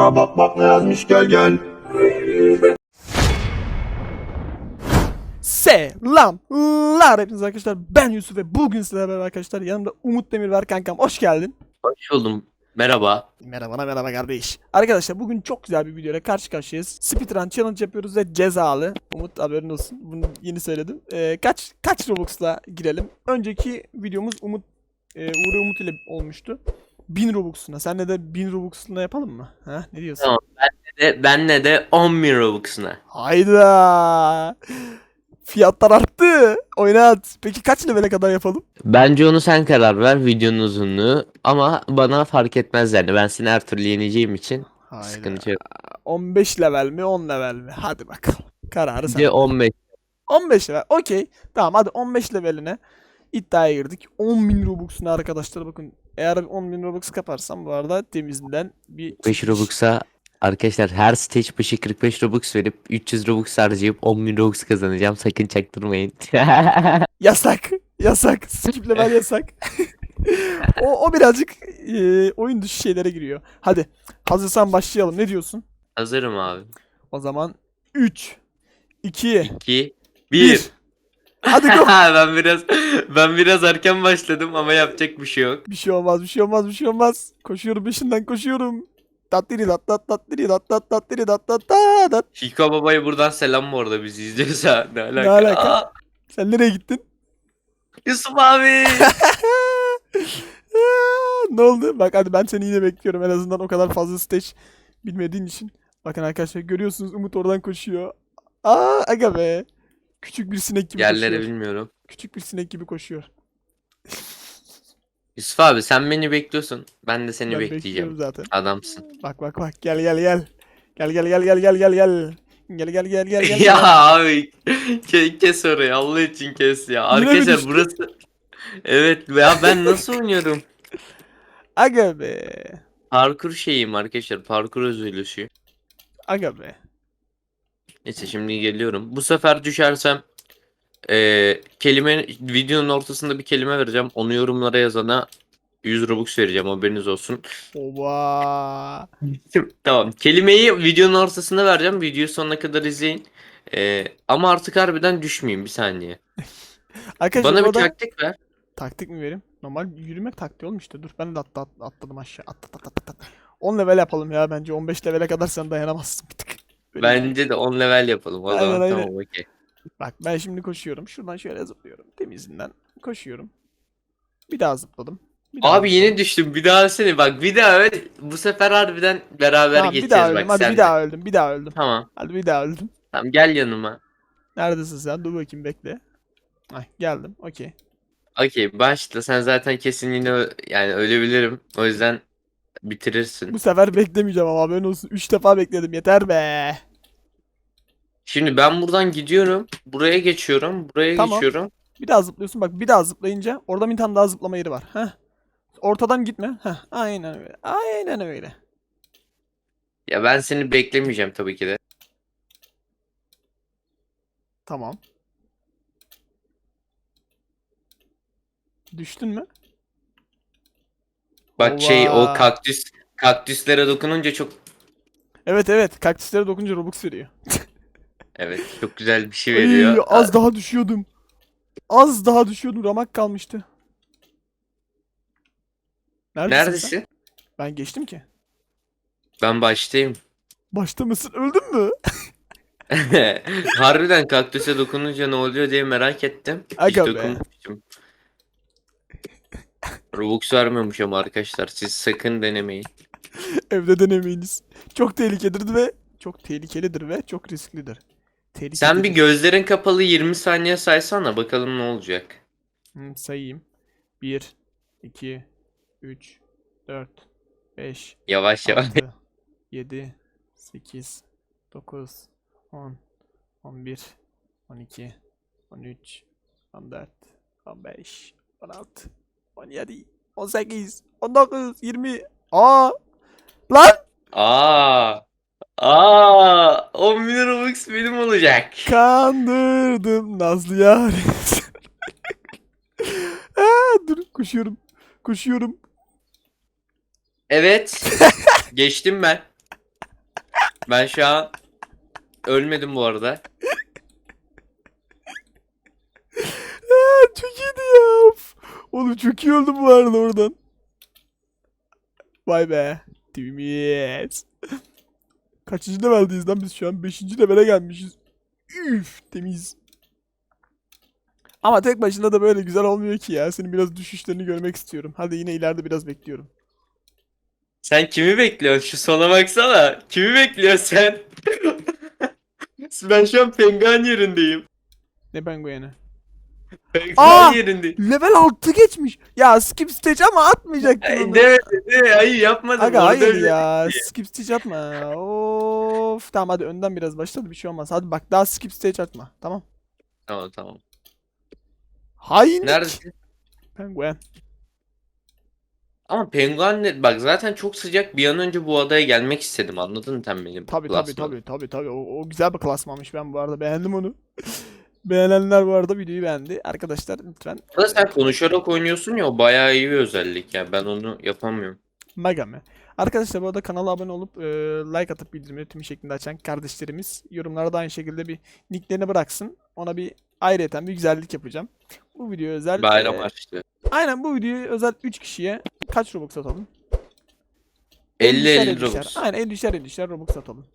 Aa, bak bak ne yazmış gel gel. Selamlar hepiniz arkadaşlar ben Yusuf ve bugün sizlerle beraber arkadaşlar yanımda Umut Demir var kankam hoş geldin. Hoş buldum. Merhaba. Merhaba merhaba kardeş. Arkadaşlar bugün çok güzel bir videoyla karşı karşıyayız. Speedrun challenge yapıyoruz ve cezalı. Umut haberin olsun bunu yeni söyledim. Ee, kaç kaç Robux'la girelim. Önceki videomuz Umut e, Uğur Umut ile olmuştu. 1000 Robux'una. Senle de 1000 Robux'una yapalım mı? Ha ne diyorsun? Tamam. De, benle de 10 bin Robux'una. Hayda. Fiyatlar arttı. Oynat. Peki kaç level'e kadar yapalım? Bence onu sen karar ver videonun uzunluğu. Ama bana fark etmez yani. Ben seni her türlü yeneceğim için sıkıntı yok. 15 level mi 10 level mi? Hadi bakalım. Kararı sen. de 15. 15 level. Okey. Tamam hadi 15 leveline iddiaya girdik. 10.000 Robux'una arkadaşlar bakın. Eğer 10.000 Robux kaparsam bu arada temizinden bir 5 Robux'a arkadaşlar her stage başı 45 Robux verip 300 Robux harcayıp 10 bin Robux kazanacağım. Sakın çaktırmayın. yasak. Yasak. Skip level yasak. o, o birazcık e, oyun dışı şeylere giriyor. Hadi hazırsan başlayalım. Ne diyorsun? Hazırım abi. O zaman 3 2 2 1 1 Hadi go. ben biraz ben biraz erken başladım ama yapacak bir şey yok. Bir şey olmaz, bir şey olmaz, bir şey olmaz. Koşuyorum peşinden koşuyorum. Tatliri tat tat tatliri tat tat tatliri tat tat tat. Hiko babaya buradan selam bu arada bizi izliyorsa. Ne alaka? Ne alaka? Aa, Sen nereye gittin? Yusuf abi. ne oldu? Bak hadi ben seni yine bekliyorum. En azından o kadar fazla stage bilmediğin için. Bakın arkadaşlar görüyorsunuz Umut oradan koşuyor. Aa aga be. Küçük bir sinek gibi Yerleri koşuyor. bilmiyorum. Küçük bir sinek gibi koşuyor. Yusuf abi sen beni bekliyorsun. Ben de seni Ben bekleyeceğim. bekliyorum zaten. Adamsın. Bak bak bak gel gel gel. Gel gel gel gel gel gel gel. Gel gel gel gel gel. ya abi ke- kes orayı Allah için kes ya. Yine mi Arkadaşlar düştün? burası Evet ya ben nasıl oynuyorum? Aga be. Parkur şeyim arkadaşlar. Parkur özürlüsü. Aga be. Neyse şimdi geliyorum. Bu sefer düşersem eee kelime videonun ortasında bir kelime vereceğim. Onu yorumlara yazana 100 Robux vereceğim haberiniz olsun. Oba. Tamam. Kelimeyi videonun ortasında vereceğim. Videoyu sonuna kadar izleyin. Ee, ama artık harbiden düşmeyeyim bir saniye. Arkadaşlar Bana bir taktik ver. taktik mi vereyim? Normal yürümek taktiği oğlum işte. Dur ben de atla- atladım aşağı. At, at, at, at, at. 10 level yapalım ya bence. 15 levele kadar sen dayanamazsın bir tık. Bence de 10 level yapalım. O Aynen, zaman aynen. tamam okey. Bak ben şimdi koşuyorum. Şuradan şöyle zıplıyorum. Temizinden koşuyorum. Bir daha zıpladım. Bir daha Abi zıpladım. yine düştüm. Bir daha seni bak. Bir daha öl. Bu sefer harbiden beraber Tamam, bir geçeceğiz daha öldüm. bak Hadi sen bir daha öldüm. Bir daha öldüm. Tamam. Hadi bir daha öldüm. Tamam gel yanıma. Neredesin sen? Dur bakayım bekle. Ay geldim. Okey. Okey başla. Sen zaten kesin yine ö- yani ölebilirim. O yüzden bitirirsin. Bu sefer beklemeyeceğim ama haberin olsun. 3 defa bekledim. Yeter be. Şimdi ben buradan gidiyorum. Buraya geçiyorum. Buraya Tamam. geçiyorum. Bir daha zıplıyorsun. Bak bir daha zıplayınca orada bir tane daha zıplama yeri var. Heh. Ortadan gitme. Heh. Aynen öyle. Aynen öyle. Ya ben seni beklemeyeceğim tabii ki de. Tamam. Düştün mü? Bak şey o Ova. kaktüs kaktüslere dokununca çok Evet evet. Kaktüslere dokunca Robux veriyor. evet çok güzel bir şey Ay, veriyor. az daha düşüyordum. Az daha düşüyordum. Ramak kalmıştı. Neredesin? sen? Neredesin? Ben geçtim ki. Ben baştayım. Başta mısın? Öldün mü? Harbiden kaktüse dokununca ne oluyor diye merak ettim. Hiç Aga be. dokunmamışım. Robux vermiyormuş ama arkadaşlar siz sakın denemeyin. Evde denemeyiniz. Çok tehlikelidir ve çok tehlikelidir ve çok risklidir. Tehlikelidir. Sen bir gözlerin kapalı 20 saniye saysana bakalım ne olacak. Hı, sayayım. 1 2 3 4 5 Yavaş yavaş. 6 7 8 9 10 11 12 13 14 15 16 17 18 19 20 Aa! Lan! Aa! Aa! 10 bin Robux benim olacak. Kandırdım Nazlı yar. Aa, dur koşuyorum. Koşuyorum. Evet. Geçtim ben. Ben şu an ölmedim bu arada. Aa, çok iyiydi ya. Of. Oğlum çok iyi oldu bu arada oradan. Vay be. Timiz. Kaçıncı leveldeyiz lan biz şu an? Beşinci levele gelmişiz. Üf temiz. Ama tek başına da böyle güzel olmuyor ki ya. Senin biraz düşüşlerini görmek istiyorum. Hadi yine ileride biraz bekliyorum. Sen kimi bekliyorsun? Şu sona baksana. Kimi bekliyorsun sen? ben şu an penguin yerindeyim. Ne pengueni? Aa! Level 6 geçmiş. Ya skip stage ama atmayacaktın Ay, onu. Demedi de hayır yapmadım. Aga Orada hayır öyle- ya. Skip stage atma. Of. Tamam hadi önden biraz başladı bir şey olmaz. Hadi bak daha skip stage atma. Tamam. Tamam tamam. Hainlik. Neredesin? Penguen. Ama penguen ne- bak zaten çok sıcak bir an önce bu adaya gelmek istedim anladın mı sen benim Tabi tabi klasmanı? tabi tabi tabi. O, o güzel bir klasmanmış ben bu arada beğendim onu. Beğenenler bu arada videoyu beğendi. Arkadaşlar lütfen Burada sen konuşarak oynuyorsun ya o bayağı iyi bir özellik ya ben onu yapamıyorum. Megame. Arkadaşlar bu arada kanala abone olup e, like atıp bildirimleri tüm şeklinde açan kardeşlerimiz yorumlara da aynı şekilde bir nicklerini bıraksın. Ona bir ayrıyeten bir güzellik yapacağım. Bu video özel. Bayram e, açtı. Aynen bu videoyu özel 3 kişiye kaç Robux atalım? 50 50'şer 50 50'şer. Robux. Aynen 50'şer 50'şer Robux atalım.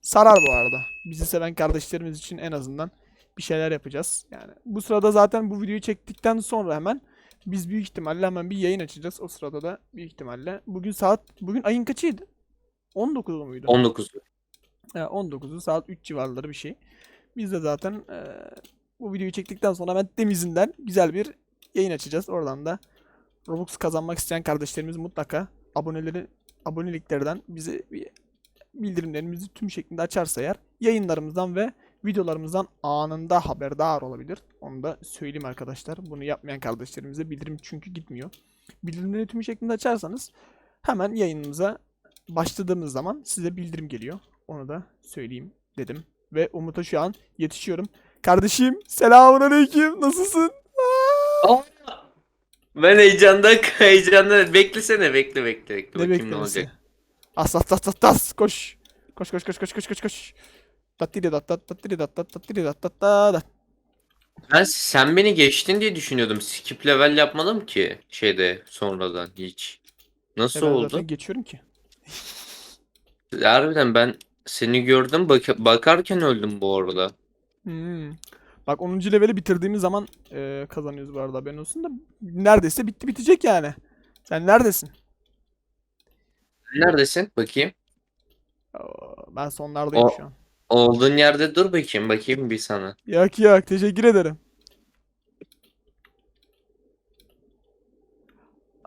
Sarar bu arada. Bizi seven kardeşlerimiz için en azından bir şeyler yapacağız. Yani bu sırada zaten bu videoyu çektikten sonra hemen biz büyük ihtimalle hemen bir yayın açacağız. O sırada da büyük ihtimalle bugün saat bugün ayın kaçıydı? 19'u muydu? 19. Ee, 19'u saat 3 civarları bir şey. Biz de zaten e, bu videoyu çektikten sonra hemen temizinden güzel bir yayın açacağız. Oradan da Robux kazanmak isteyen kardeşlerimiz mutlaka aboneleri aboneliklerden bize bir bildirimlerimizi tüm şeklinde açarsa eğer yayınlarımızdan ve videolarımızdan anında haberdar olabilir. Onu da söyleyeyim arkadaşlar. Bunu yapmayan kardeşlerimize bildirim çünkü gitmiyor. Bildirimleri tüm şeklinde açarsanız hemen yayınımıza başladığımız zaman size bildirim geliyor. Onu da söyleyeyim dedim. Ve Umut'a şu an yetişiyorum. Kardeşim selamun aleyküm. Nasılsın? Aa! Ben heyecanda heyecanda beklesene bekle bekle bekle Ne bakayım ne beklemesi? olacak. As as as as as koş. Koş koş koş koş koş koş koş. Ben sen beni geçtin diye düşünüyordum. Skip level yapmadım ki şeyde sonradan hiç. Nasıl E ben oldu? zaten geçiyorum ki. Harbiden ben seni gördüm bak bakarken öldüm bu arada. Hmm. Bak 10. leveli bitirdiğimiz zaman e, kazanıyoruz bu arada haberin olsun da neredeyse bitti bitecek yani. Sen neredesin? Neredesin? Bakayım. Oo, ben sonlardayım O- şu an. Olduğun yerde dur bakayım. Bakayım bir sana. Yok yok teşekkür ederim.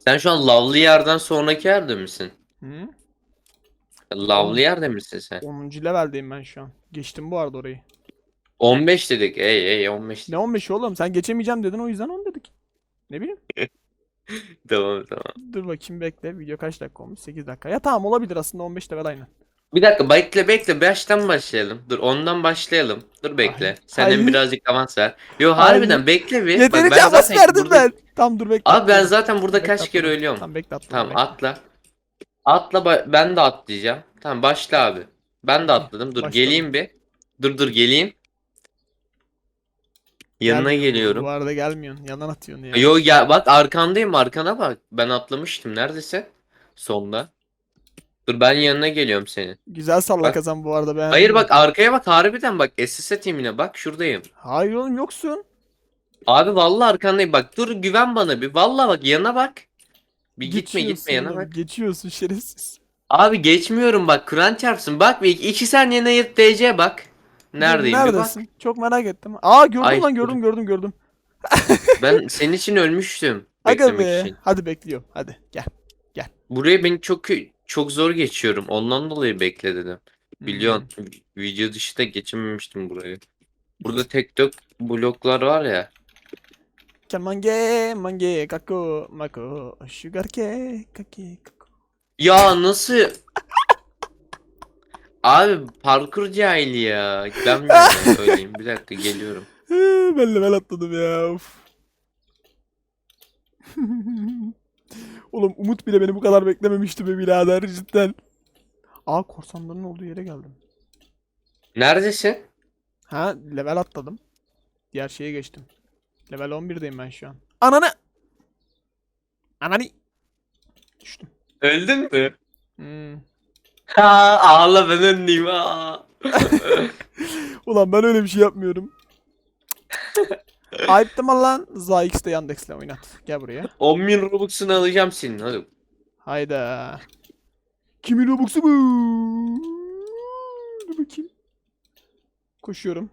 Sen şu an Lavlı yerden sonraki yerde misin? Hı? Lavlı yerde misin sen? 10. leveldeyim ben şu an. Geçtim bu arada orayı. 15 dedik. Ey ey 15. Ne 15 oğlum? Sen geçemeyeceğim dedin o yüzden 10 dedik. Ne bileyim. Tamam tamam. Dur bakayım bekle. Video kaç dakika olmuş? 8 dakika. Ya tamam olabilir aslında 15 level aynı. Bir dakika bekle bekle. Baştan başlayalım. Dur ondan başlayalım. Dur bekle. Hayır. Sen hem Hayır. birazcık avans ver. Yo Hayır. harbiden bekle bir. Yeterince ben avans verdim burada- ben. Tamam dur bekle. Abi ben zaten burada Bekle, kaç kere atladım. ölüyorum. Tamam bekle atladım. Tamam bekle. atla. Atla ben de atlayacağım. Tamam başla abi. Ben de atladım. Dur Başladım. geleyim bir. Dur dur geleyim. Yanına Gelmiyorsun geliyorum. Bu arada gelmiyorsun. Yalan atıyorsun ya. Yo ya bak arkandayım arkana bak. Ben atlamıştım. Neredesin? Sonda. Dur ben yanına geliyorum senin. Güzel salla Bak. kazan bu arada ben. Hayır bak arkaya bak harbiden bak SS timine bak şuradayım. Hayır oğlum yoksun. Abi vallahi arkandayım bak dur güven bana bir. Vallahi bak yana bak. Bir gitme gitme yana oğlum, bak. Geçiyorsun şerefsiz. Abi geçmiyorum bak Kur'an çarpsın. Bak bir iki saniye ayırt DC bak. Neredeyim bir bak. Neredesin? Çok merak ettim. Aa gördüm Ay, lan gördüm gördüm gördüm. Ben senin için ölmüştüm. Aga be. için. Hadi bekliyorum. Hadi gel. Buraya ben çok çok zor geçiyorum. Ondan dolayı bekle dedim. Biliyorsun video dışı da geçememiştim burayı. Burada tek tek bloklar var ya. Kemange, mange, kako, mako, sugar ke, kaki, kako. Ya nasıl? Abi parkur cahili ya. Ben söyleyeyim? Bir dakika geliyorum. Ben level atladım ya. Of. Oğlum Umut bile beni bu kadar beklememişti be birader cidden. Aa korsanların olduğu yere geldim. Neredesin? Ha level atladım. Diğer şeye geçtim. Level 11'deyim ben şu an. Ananı! Ananı! Düştüm. Öldün mü? Hmm. Ha ağla ben önleyim ha. Ulan ben öyle bir şey yapmıyorum. Ayıp deme lan. Zayx de Yandex'le oynat. Gel buraya. 10 bin Robux'unu alacağım senin hadi. Hayda. Kimin Robux'u bu? Dur bakayım. Koşuyorum.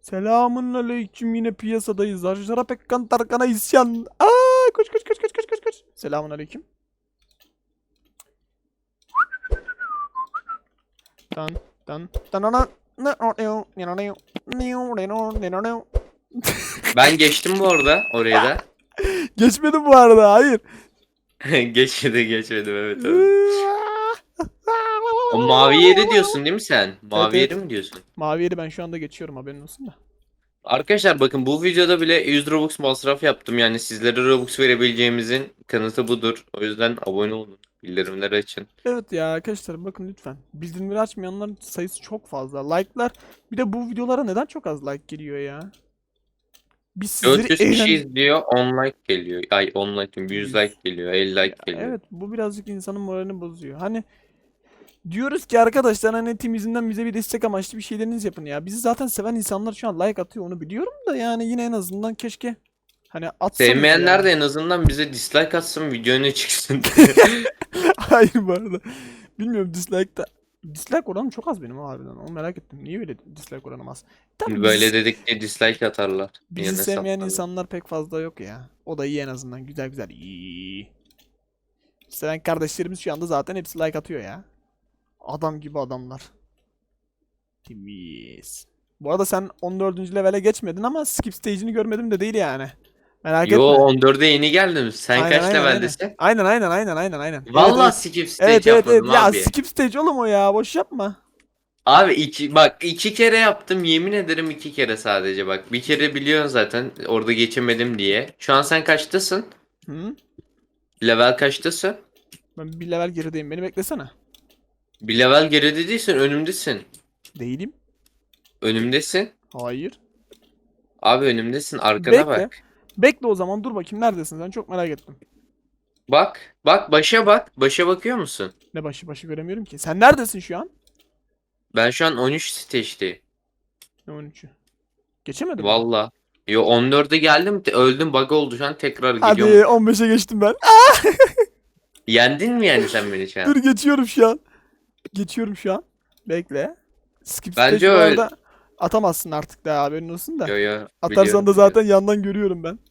Selamun aleyküm yine piyasadayız. Arjara Pekkan Tarkan'a isyan. Aa, koş koş koş koş koş koş koş. Selamun aleyküm. Tan tan tanana Ben geçtim bu arada oraya da. Geçmedim bu arada hayır. geçmedi geçmedim evet evet. O mavi yeri diyorsun değil mi sen? Mavi Evet, yeri mi diyorsun? Mavi yeri ben şu anda geçiyorum haberin olsun da. Arkadaşlar bakın bu videoda bile 100 Robux masraf yaptım. Yani sizlere Robux verebileceğimizin kanıtı budur. O yüzden abone olun. Bildirimleri açın. Evet ya arkadaşlar bakın lütfen. Bildirimleri açmayanların sayısı çok fazla. Like'lar bir de bu videolara neden çok az like geliyor ya? Biz sizleri 400 kişi eğlen- izliyor 10 like geliyor. Ay 10 like diyorum, 100 like geliyor 50 like geliyor. Evet bu birazcık insanın moralini bozuyor. Hani diyoruz ki arkadaşlar hani tim yüzünden bize bir destek amaçlı bir şeyleriniz yapın ya. Bizi zaten seven insanlar şu an like atıyor onu biliyorum da yani yine en azından keşke hani atsanız Sevmeyenler ya. de en azından bize dislike atsın video öne çıksın. Hayır bu arada. Bilmiyorum dislike da dislike oranım çok az benim harbiden. Onu merak ettim. Niye böyle dislike oranım az? Tabii Böyle bizi, dedik diye dislike atarlar. bizi Yine sevmeyen saplarlar. insanlar pek fazla yok ya. O da iyi en azından. Güzel güzel. İyi. Seven kardeşlerimiz şu anda zaten hepsi like atıyor ya. Adam gibi adamlar. Temiz. Bu arada sen 14. levele geçmedin ama skip stage'ini görmedim de değil yani. Merak Yo etme. 14'e yeni geldin. Sen Aynen, kaç aynen, leveldesin? Aynen aynen aynen aynen aynen. Vallahi evet. skip stage Evet evet evet. yapmadım Ya abi. skip stage oğlum o ya. Boş yapma. Abi iki bak iki kere yaptım yemin ederim iki kere sadece bak. Bir kere biliyorsun zaten orada geçemedim diye. Şu an sen kaçtasın? Hı? Level kaçtasın? Ben bir level gerideyim. Beni beklesene. Bir level geride değilsin önümdesin. Değilim. Önümdesin. Hayır. Abi önümdesin arkana Bekle. bak. Bekle o zaman dur bakayım neredesin sen çok merak ettim. Bak bak başa bak. Başa bakıyor musun? Ne başı başı göremiyorum ki. Sen neredesin şu an? Ben şu an 13 stage'deyim. Ne 13'ü? Geçemedim. mi? Valla. Yo 14'e geldim te- öldüm bug oldu şu an tekrar Hadi gidiyorum. 15'e geçtim ben. Yendin mi yani sen beni şu an? Dur geçiyorum şu an. Geçiyorum şu an. Bekle. Skip Bence stage bu öyle- arada atamazsın artık daha haberin olsun da. Yo yo. Atarsan da zaten biliyorum. yandan görüyorum ben.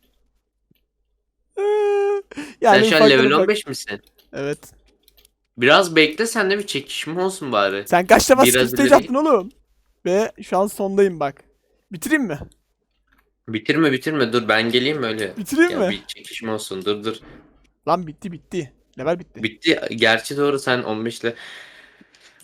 Ee, Sen Yani şu an level ufak- 15 misin? Evet. Biraz bekle sende bir çekişme olsun bari. Sen kaç defa Biraz stage oğlum? Ve şu an sondayım bak. Bitireyim mi? Bitirme bitirme dur ben geleyim öyle. Bitireyim Ya mi? bir çekişme olsun dur dur. Lan bitti bitti. Level bitti. Bitti. Gerçi doğru sen 15 ile.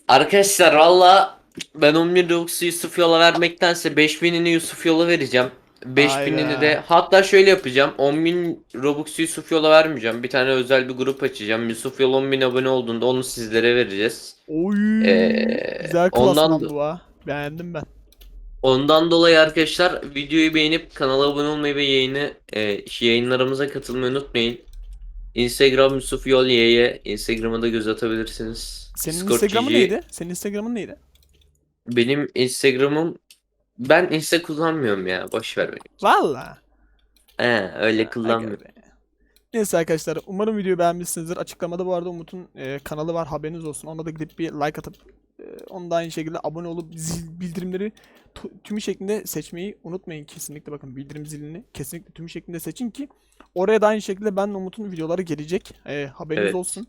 Arkadaşlar valla ben 11 Robux'u Yusuf Yola vermektense 5000'ini Yusuf Yola vereceğim. 5000'ini Hayda. de hatta şöyle yapacağım. 10.000 Robux'u Yusuf Yola vermeyeceğim. Bir tane özel bir grup açacağım. Yusuf Yola 10.000 abone olduğunda onu sizlere vereceğiz. Oy. Ee, Güzel ondan bu ha. Beğendim ben. Ondan dolayı arkadaşlar videoyu beğenip kanala abone olmayı ve yayını e, yayınlarımıza katılmayı unutmayın. Instagram Yusuf Yol Y'ye Instagram'a da göz atabilirsiniz. Senin Discord Instagram'ın neydi? Senin Instagram'ın neydi? Benim Instagram'ım ben Insta kullanmıyorum ya. Boş ver beni. Valla. He, öyle kullanmıyorum. Neyse arkadaşlar umarım videoyu beğenmişsinizdir. Açıklamada bu arada Umut'un e, kanalı var haberiniz olsun. Ona da gidip bir like atıp e, onu da aynı şekilde abone olup zil bildirimleri tümü şeklinde seçmeyi unutmayın kesinlikle bakın bildirim zilini kesinlikle tümü şeklinde seçin ki oraya da aynı şekilde ben Umut'un videoları gelecek. E, haberiniz Evet. olsun.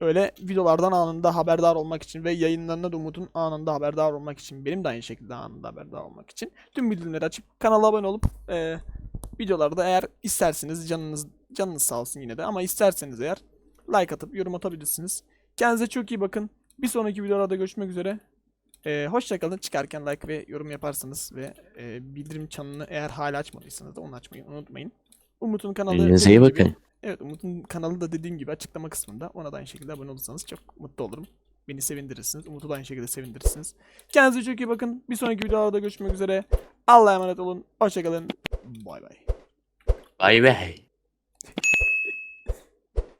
Öyle videolardan anında haberdar olmak için ve yayınlarına da Umut'un anında haberdar olmak için benim de aynı şekilde anında haberdar olmak için tüm bildirimleri açıp kanala abone olup e, videolarda eğer isterseniz canınız canınız sağ olsun yine de ama isterseniz eğer like atıp yorum atabilirsiniz. Kendinize çok iyi bakın. Bir sonraki videolarda görüşmek üzere. Ee, hoşçakalın. Çıkarken like ve yorum yaparsınız ve e, bildirim çanını eğer hala açmadıysanız da onu açmayı unutmayın. Umut'un kanalı Kendinize iyi dediğim gibi- bakın. Evet Umut'un kanalı da dediğim gibi açıklama kısmında. Ona da aynı şekilde abone olursanız çok mutlu olurum. beni sevindirirsiniz. Umut'u da aynı şekilde sevindirirsiniz. Kendinize çok iyi bakın. Bir sonraki videolarda görüşmek üzere. Allah'a emanet olun. Hoşçakalın. Bay bay. Bay bay.